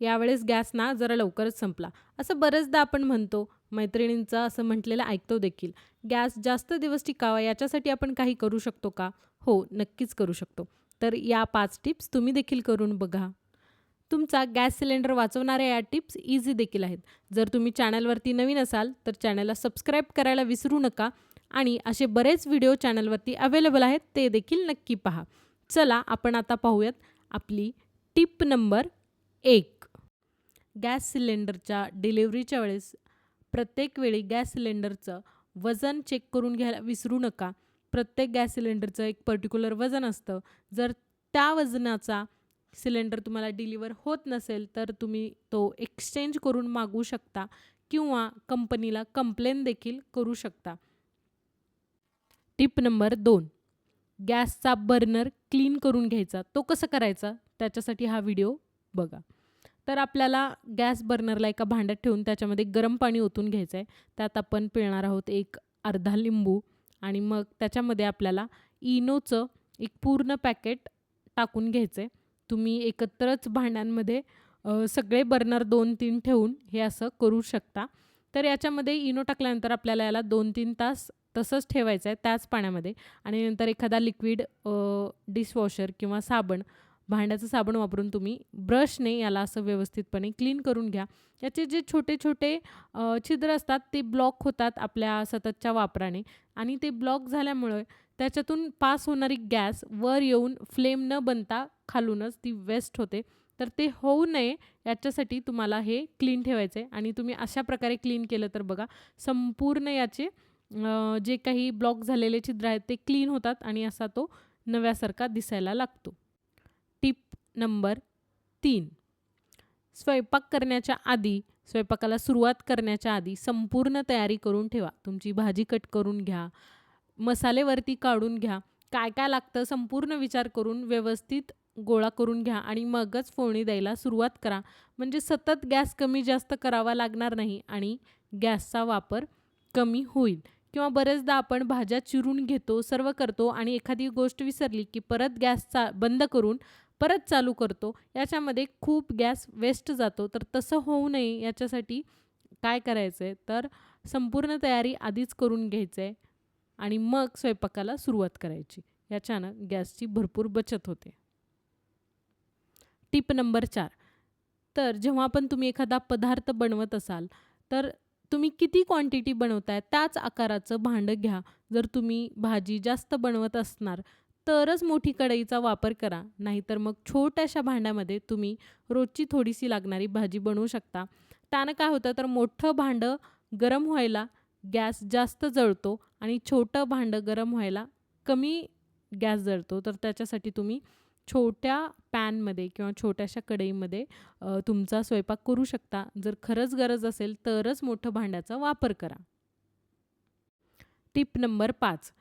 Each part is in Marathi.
यावेळेस गॅस ना जरा लवकरच संपला. असं बरेचदा आपण म्हणतो मैत्रिणींचं असं म्हटलेलं ऐकतो देखील. गॅस जास्त दिवस टिकावा याच्यासाठी आपण काही करू शकतो का? हो नक्कीच करू शकतो. तर या पाच टिप्स तुम्ही देखील करून बघा. तुमचा गॅस सिलेंडर वाचवणाऱ्या या टिप्स इझी देखील आहेत. जर तुम्ही चॅनलवरती नवीन असाल तर चॅनलला सबस्क्राईब करायला विसरू नका आणि असे बरेच व्हिडिओ चॅनलवरती अवेलेबल आहेत ते देखील नक्की पहा. चला आपण आता पाहूयात आपली टिप नंबर एक. गॅस सिलेंडरच्या डिलेवरीच्या वेळेस प्रत्येक वेळी गॅस सिलेंडरचं वजन चेक करून घ्यायला विसरू नका. प्रत्येक गॅस सिलेंडरचं एक पर्टिक्युलर वजन असतं. जर त्या वजनाचा सिलेंडर तुम्हाला डिलिव्हर होत नसेल तर तुम्ही तो एक्सचेंज करून मागू शकता किंवा कंपनीला कंप्लेन देखील करू शकता. टिप नंबर दोन. गॅसचा बर्नर क्लीन करून घ्यायचा. तो कसं करायचा? त्याच्यासाठी हा व्हिडिओ बघा. तर आपल्याला गॅस बर्नरला एका भांड्यात ठेवून त्याच्यामध्ये गरम पाणी ओतून घ्यायचं आहे त्यात आपण पिळणार आहोत एक अर्धा लिंबू आणि मग त्याच्यामध्ये आपल्याला इनोचं एक पूर्ण पॅकेट टाकून घ्यायचं आहे तुम्ही एकत्रच भांड्यांमध्ये सगळे बर्नर दोन तीन ठेवून हे असं करू शकता. तर याच्यामध्ये इनो टाकल्यानंतर आपल्याला याला दोन तीन तास तसंच ठेवायचं आहे त्याच पाण्यामध्ये. आणि नंतर एखादा लिक्विड डिशवॉशर किंवा साबण भांड्याचं साबण वापरून तुम्ही ब्रशने याला असं व्यवस्थितपणे क्लीन करून घ्या. याचे जे छोटे छोटे छिद्र असतात ते ब्लॉक होतात आपल्या सततच्या वापराने. आणि ते ब्लॉक झाल्यामुळे त्याच्यातून पास होणारी गॅस वर येऊन फ्लेम न बनता खालूनच ती वेस्ट होते. तर ते होऊ नये याच्यासाठी तुम्हाला हे क्लीन ठेवायचं आहे आणि तुम्ही अशा प्रकारे क्लीन केलं तर बघा संपूर्ण याचे जे काही ब्लॉक झालेले छिद्र आहेत ते क्लीन होतात आणि असा तो नव्यासारखा दिसायला लागतो. नंबर तीन. स्वयंपाक करण्याच्या आधी स्वयंपाकाला सुरुवात करण्याच्या आधी संपूर्ण तयारी करून ठेवा. तुमची भाजी कट करून घ्या मसालेवरती काढून घ्या. काय काय लागतं संपूर्ण विचार करून व्यवस्थित गोळा करून घ्या आणि मगच फोडणी द्यायला सुरुवात करा. म्हणजे सतत गॅस कमी जास्त करावा लागणार नाही आणि गॅसचा वापर कमी होईल. किंवा बरेचदा आपण भाज्या चिरून घेतो सर्व करतो आणि एखादी गोष्ट विसरली की परत गॅस चा बंद करून परत चालू करतो. याच्यामध्ये खूप गॅस वेस्ट जातो. तर तसं होऊ नये याच्यासाठी काय करायचं आहे तर संपूर्ण तयारी आधीच करून घ्यायचं आहे आणि मग स्वयंपाकाला सुरुवात करायची. याच्यानं गॅसची भरपूर बचत होते. टिप नंबर चार. तर जेव्हा पण तुम्ही एखादा पदार्थ बनवत असाल तर तुम्ही किती क्वांटिटी बनवताय? त्याच आकाराचं भांडं घ्या. जर तुम्ही भाजी जास्त बनवत असणार तरच मोठी कढईचा वापर करा. नाहीतर मग छोट्याशा भांड्यामध्ये तुम्ही रोजची थोडीशी लागणारी भाजी बनवू शकता. त्यानं काय होतं तर मोठं भांडं गरम व्हायला गॅस जास्त जळतो आणि छोटं भांडं गरम व्हायला कमी गॅस जळतो. तर त्याच्यासाठी तुम्ही छोट्या पॅनमध्ये किंवा छोट्याशा कढईमध्ये तुमचा स्वयंपाक करू शकता. जर खरंच गरज असेल तरच मोठं भांड्याचा वापर करा. टिप नंबर पाच.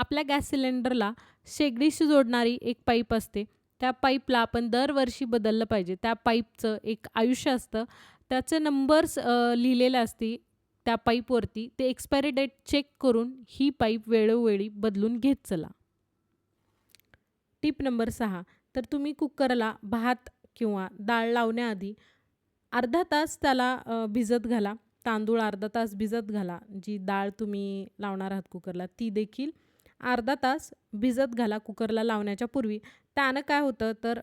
आपल्या गॅस सिलेंडरला शेगडीशी जोडणारी एक पाईप असते. त्या पाईपला आपण दरवर्षी बदललं पाहिजे. त्या पाईपचं एक आयुष्य असतं. त्याचे नंबर्स लिहिलेले असते त्या पाईपवरती. ते एक्सपायरी डेट चेक करून ही पाईप वेळोवेळी बदलून घेत चला. टिप नंबर सहा. तर तुम्ही कुकरला भात किंवा डाळ लावण्याआधी अर्धा तास त्याला भिजत घाला. तांदूळ अर्धा तास भिजत घाला. जी डाळ तुम्ही लावणार आहात कुकरला ती देखील अर्धा तास भिजत घाला कुकरला लावण्याच्या पूर्वी. त्यानं काय होतं तर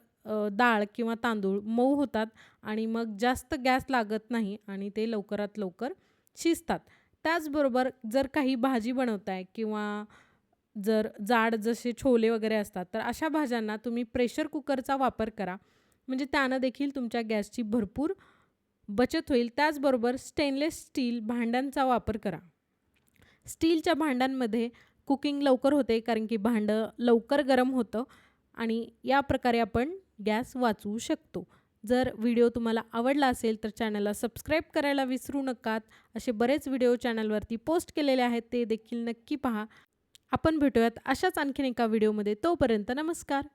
डाळ किंवा तांदूळ मऊ होतात आणि मग जास्त गॅस लागत नाही आणि ते लवकरात लवकर शिजतात. त्याचबरोबर जर काही भाजी बनवताय किंवा जर जाड जसे छोले वगैरे असतात तर अशा भाज्यांना तुम्ही प्रेशर कुकरचा वापर करा. म्हणजे त्यानं देखील तुमच्या गॅसची भरपूर बचत होईल. त्याचबरोबर स्टेनलेस स्टील भांड्यांचा वापर करा. स्टीलच्या भांड्यांमध्ये कुकिंग लवकर होते कारण की भांडं लवकर गरम होतं आणि या प्रकारे आपण गॅस वाचवू शकतो. जर व्हिडिओ तुम्हाला आवडला असेल तर चॅनलला सबस्क्राईब करायला विसरू नकात. असे बरेच व्हिडिओ चॅनलवरती पोस्ट केलेले आहेत ते देखील नक्की पहा. आपण भेटूयात अशाच आणखीन एका व्हिडिओमध्ये. तोपर्यंत नमस्कार.